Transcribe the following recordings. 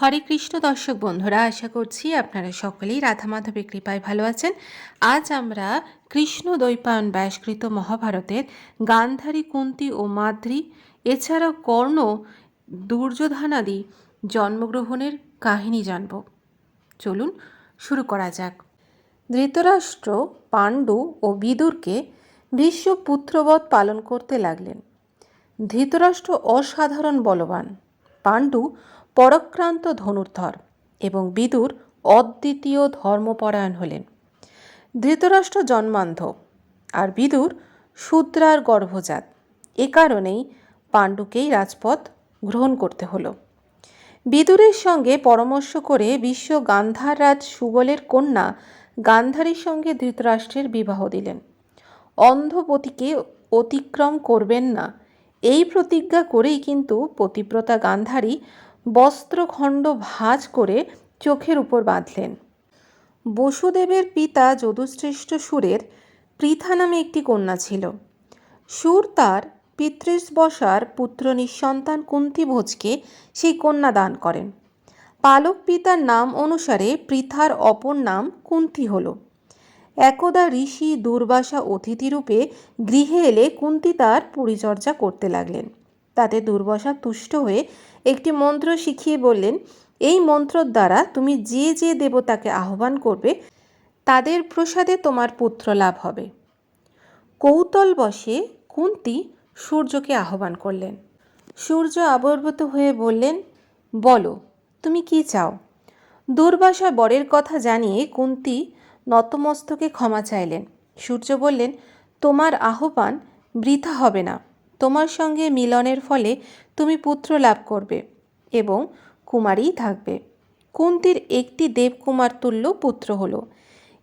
হরে কৃষ্ণ দর্শক বন্ধুরা, আশা করছি আপনারা সকলেই রাধা মাধবের কৃপায় ভালো আছেন। আজ আমরা কৃষ্ণ দৈপায়ন ব্যাসকৃত মহাভারতের গান্ধারী কুন্তি ও মাদ্রি, এছাড়াও কর্ণ দুর্যোধনাদি জন্মগ্রহণের কাহিনী জানব। চলুন শুরু করা যাক। ধৃতরাষ্ট্র, পাণ্ডু ও বিদুরকে ভীষ্ম পুত্রবধ পালন করতে লাগলেন। ধৃতরাষ্ট্র অসাধারণ বলবান। পাণ্ডু পরাক্রান্ত ধনুর্ধর এবং বিদুর অদ্বিতীয় ধর্মপরায়ণ হলেন। ধৃতরাষ্ট্র জন্মান্ধ আর বিদুর শূদ্রার গর্ভজাত। এ কারণেই পাণ্ডুকেই রাজপথ গ্রহণ করতে হলো। বিদুরের সঙ্গে পরামর্শ করে বিশ্ব গান্ধার রাজ সুবলের কন্যা গান্ধারীর সঙ্গে ধৃতরাষ্ট্রের বিবাহ দিলেন। অন্ধপতিকে অতিক্রম করবেন না এই প্রতিজ্ঞা করেই কিন্তু পতিব্রতা গান্ধারী বস্ত্রখণ্ড ভাঁজ করে চোখের উপর বাঁধলেন। বসুদেবের পিতা যদুশ্রেষ্ঠ সুরের পৃথা নামে একটি কন্যা ছিল। সুর তার পিতৃষ বসার পুত্র নিঃসন্তান কুন্তি ভোজকে সেই কন্যা দান করেন। পালক পিতার নাম অনুসারে পৃথার অপর নাম কুন্তি হল। একদা ঋষি দুর্বাসা অতিথিরূপে গৃহে এলে কুন্তি তার পরিচর্যা করতে লাগলেন। তাতে দুর্বাসা তুষ্ট হয়ে একটি মন্ত্র শিখিয়ে বললেন, এই মন্ত্রর দ্বারা তুমি যে যে দেবতাকে আহ্বান করবে, তাদের প্রসাদে তোমার পুত্র লাভ হবে। কৌতল বসে কুন্তি সূর্যকে আহ্বান করলেন। সূর্য আবর্ভূত হয়ে বললেন, বলো, তুমি কি চাও? দুর্বাসা বরের কথা জানিয়ে কুন্তি নতমস্তকে ক্ষমা চাইলেন। সূর্য বললেন, তোমার আহ্বান বৃথা হবে না। তোমার সঙ্গে মিলনের ফলে তুমি পুত্র লাভ করবে এবং কুমারীই থাকবে। কুন্তির একটি দেবকুমার তুল্য পুত্র হল।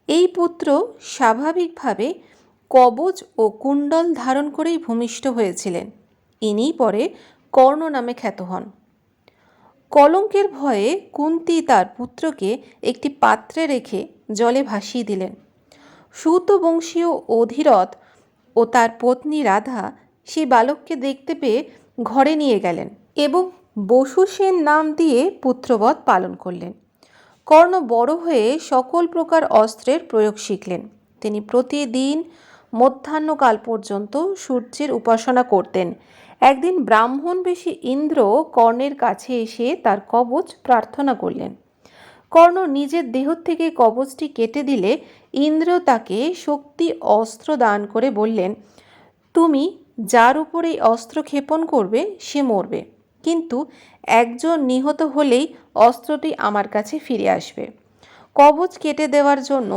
এই পুত্র স্বাভাবিকভাবে কবচ ও কুণ্ডল ধারণ করেই ভূমিষ্ঠ হয়েছিলেন। ইনিই পরে কর্ণ নামে খ্যাত হন। কলঙ্কের ভয়ে কুন্তি তার পুত্রকে একটি পাত্রে রেখে জলে ভাসিয়ে দিলেন। সুত বংশীয় অধীরথ ও তার পত্নী রাধা সেই বালককে দেখতে পেয়ে ঘরে নিয়ে গেলেন এবং বসু সেন নাম দিয়ে পুত্রবধ পালন করলেন। কর্ণ বড় হয়ে সকল প্রকার অস্ত্রের প্রয়োগ শিখলেন। তিনি প্রতিদিন মধ্যাহ্নকাল পর্যন্ত সূর্যের উপাসনা করতেন একদিন ব্রাহ্মণ বেশি ইন্দ্র কর্ণের কাছে এসে তার কবচ প্রার্থনা করলেন। কর্ণ নিজের দেহ থেকে কবচটি কেটে দিলে ইন্দ্র তাকে শক্তি অস্ত্র দান করে বললেন, তুমি যার উপর অস্ত্র ক্ষেপণ করবে, সে মরবে। কিন্তু একজন নিহত হলেই অস্ত্রটি আমার কাছে ফিরে আসবে। কবচ কেটে দেওয়ার জন্য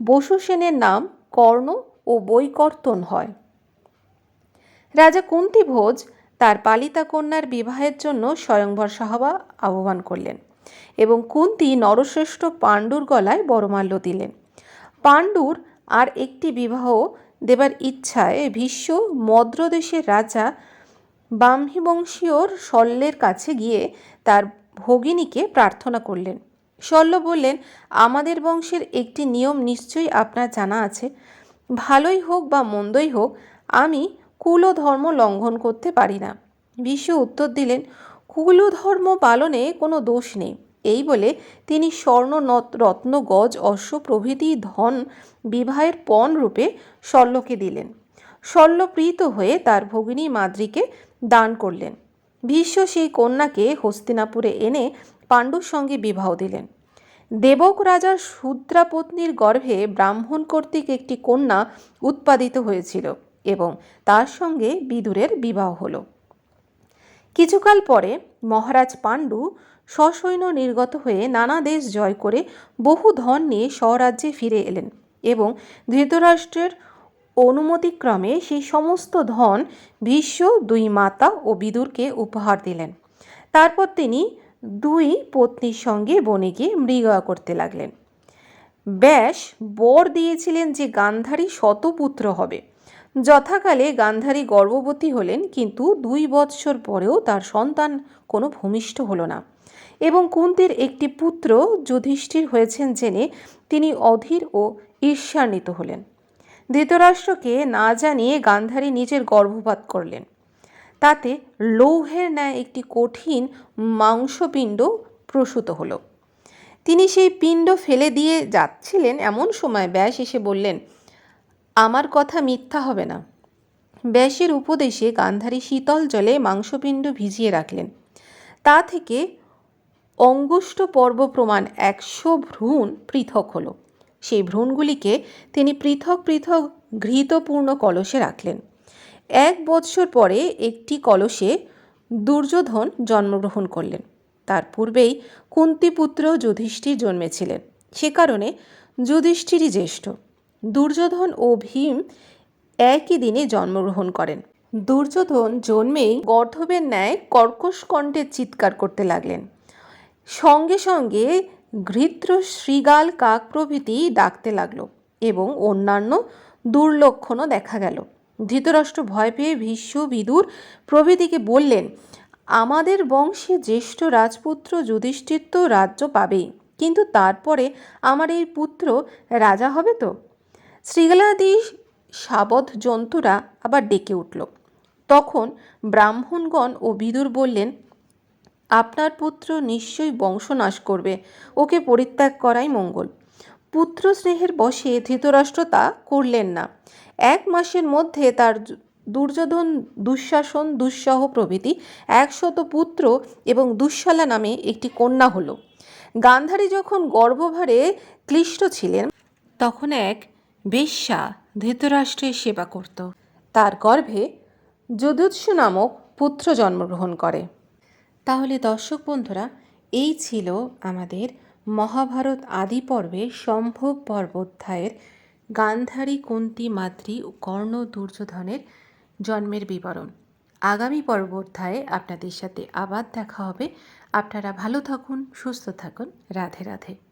বসু সেনের নাম কর্ণ ও বৈকর্তন হয়। রাজা কুন্তিভোজ তার পালিতা কন্যার বিবাহের জন্য স্বয়ংবর সহবা আহ্বান করলেন এবং কুন্তি নরশ্রেষ্ঠ পাণ্ডুর গলায় বড়মাল্য দিলেন। পাণ্ডুর আর একটি বিবাহ দেবার ইচ্ছায় ভীষ্ম মদ্রদেশের রাজা বামহিবংশীয়র শল্যের কাছে গিয়ে তার ভগিনীকে প্রার্থনা করলেন। শল্য বললেন, আমাদের বংশের একটি নিয়ম নিশ্চয়ই আপনার জানা আছে। ভালোই হোক বা মন্দই হোক, আমি কুল ধর্ম লঙ্ঘন করতে পারি না। বিশ্ব উত্তর দিলেন কুল ধর্ম পালনে কোনো দোষ নেই। এই বলে তিনি স্বর্ণ রত্ন, গজ, অশ্ব প্রভৃতি, ধন, বিবাহের পণ রূপে শল্যকে দিলেন। শল্যপ্রীত হয়ে তার ভগিনী মাদ্রিকে দান করলেন। ভীষ্ম সেই কন্যাকে হস্তিনাপুরে এনে পাণ্ডুর সঙ্গে বিবাহ দিলেন। দেবক রাজার শূদ্রা পত্নীর গর্ভে ব্রাহ্মণ কর্তৃক একটি কন্যা উৎপাদিত হয়েছিল। এবং তার সঙ্গে বিদুরের বিবাহ হলো। কিছুকাল পরে মহারাজ পাণ্ডু সসৈন্য নির্গত হয়ে নানা দেশ জয় করে বহু ধন নিয়ে স্বরাজ্যে ফিরে এলেন এবং ধৃতরাষ্ট্রের অনুমতিক্রমে সেই সমস্ত ধন ভীষ্ম, দুই মাতা ও বিদুরকে উপহার দিলেন। তারপর তিনি দুই পত্নীর সঙ্গে বনে গিয়ে মৃগয়া করতে লাগলেন। ব্যাস, বর দিয়েছিলেন যে গান্ধারী শতপুত্র হবে। যথাকালে গান্ধারী গর্ভবতী হলেন, কিন্তু দুই বৎসর পরেও তার সন্তান কোনো ভূমিষ্ঠ হলো না। এবং কুন্তির একটি পুত্র যুধিষ্ঠির হয়েছেন জেনে তিনি অধীর ও ঈর্ষান্বিত হলেন। ধৃতরাষ্ট্রকে না জানিয়ে গান্ধারী নিজের গর্ভপাত করলেন। তাতে লৌহের ন্যায় একটি কঠিন মাংসপিণ্ড প্রসূত হলো। তিনি সেই পিণ্ড ফেলে দিয়ে যাচ্ছিলেন এমন সময় ব্যাস এসে বললেন আমার কথা মিথ্যা হবে না। ব্যাসের উপদেশে গান্ধারী শীতল জলে মাংসপিণ্ড ভিজিয়ে রাখলেন। তা থেকে অঙ্গুষ্ঠ পর্ব প্রমাণ একশো ভ্রূণ পৃথক হলো। সেই ভ্রূণগুলিকে তিনি পৃথক পৃথক ঘৃতপূর্ণ কলসে রাখলেন। এক বৎসর পরে একটি কলসে দুর্যোধন জন্মগ্রহণ করলেন। তার পূর্বেই কুন্তিপুত্র যুধিষ্ঠির জন্মেছিলেন। সে কারণে যুধিষ্ঠিরই জ্যেষ্ঠ। দুর্যোধন ও ভীম একই দিনে জন্মগ্রহণ করেন। দুর্যোধন জন্মেই গর্ধবের ন্যায় কর্কশ কণ্ঠে চিৎকার করতে লাগলেন। সঙ্গে সঙ্গে ঘৃত্র শৃগাল কাক প্রভৃতি ডাকতে লাগল এবং অন্যান্য দুর্লক্ষণও দেখা গেল। ধৃতরাষ্ট্র ভয় পেয়ে ভীষ্ম বিদুর প্রভৃতিকে বললেন, আমাদের বংশে জ্যেষ্ঠ রাজপুত্র যুধিষ্ঠির তো রাজ্য পাবেই, কিন্তু তারপরে আমার এই পুত্র রাজা হবে তো? শৃগালাদি সাবধ জন্তুরা আবার ডেকে উঠল। তখন ব্রাহ্মণগণ ও বিদুর বললেন, আপনার পুত্র নিশ্চয়ই বংশনাশ করবে। ওকে পরিত্যাগ করাই মঙ্গল। পুত্র স্নেহের বশে ধৃতরাষ্ট্র তা করলেন না। এক মাসের মধ্যে তার দুর্যোধন, দুঃশাসন, দুঃসহ প্রভৃতি একশত পুত্র এবং দুঃশালা নামে একটি কন্যা হল। গান্ধারী যখন গর্ভভারে ক্লিষ্ট ছিলেন, তখন এক বেশ্যা ধৃতরাষ্ট্রের সেবা করত। তার গর্ভে যদুৎসু নামক পুত্র জন্মগ্রহণ করে। তাহলে দর্শক বন্ধুরা, এই ছিল আমাদের মহাভারত আদি পর্বে সম্ভব পর্বোধ্যায়ের গান্ধারী কুন্তি মাতৃ কর্ণ দুর্যোধনের জন্মের বিবরণ। আগামী পর্বোধ্যায়ে আপনাদের সাথে আবার দেখা হবে। আপনারা ভালো থাকুন, সুস্থ থাকুন। রাধে রাধে।